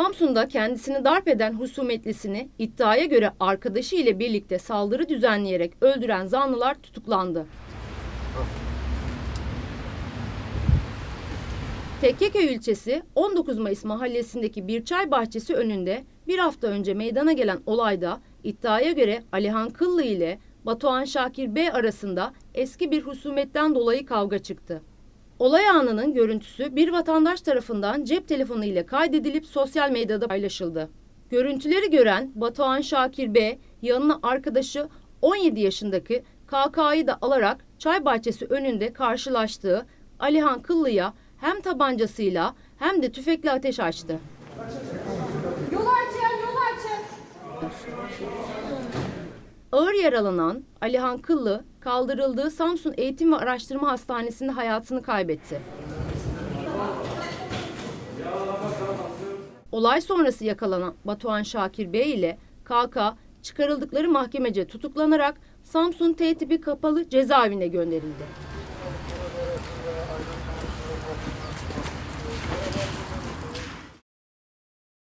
Samsun'da kendisini darp eden husumetlisini iddiaya göre arkadaşı ile birlikte saldırı düzenleyerek öldüren zanlılar tutuklandı. Tekkeköy ilçesi 19 Mayıs mahallesindeki bir çay bahçesi önünde bir hafta önce meydana gelen olayda iddiaya göre Alihan Kıllı ile Batuhan Şakir B arasında eski bir husumetten dolayı kavga çıktı. Olay anının görüntüsü bir vatandaş tarafından cep telefonu ile kaydedilip sosyal medyada paylaşıldı. Görüntüleri gören Batuhan Şakir B yanına arkadaşı 17 yaşındaki KK'yı da alarak çay bahçesi önünde karşılaştığı Alihan Kıllı'ya hem tabancasıyla hem de tüfekle ateş açtı. Yolu açın, yolu açın. Ağır yaralanan Alihan Kıllı kaldırıldığı Samsun Eğitim ve Araştırma Hastanesi'nde hayatını kaybetti. Olay sonrası yakalanan Batuhan Şakir Bey ile KK çıkarıldıkları mahkemece tutuklanarak Samsun T tipi kapalı cezaevine gönderildi.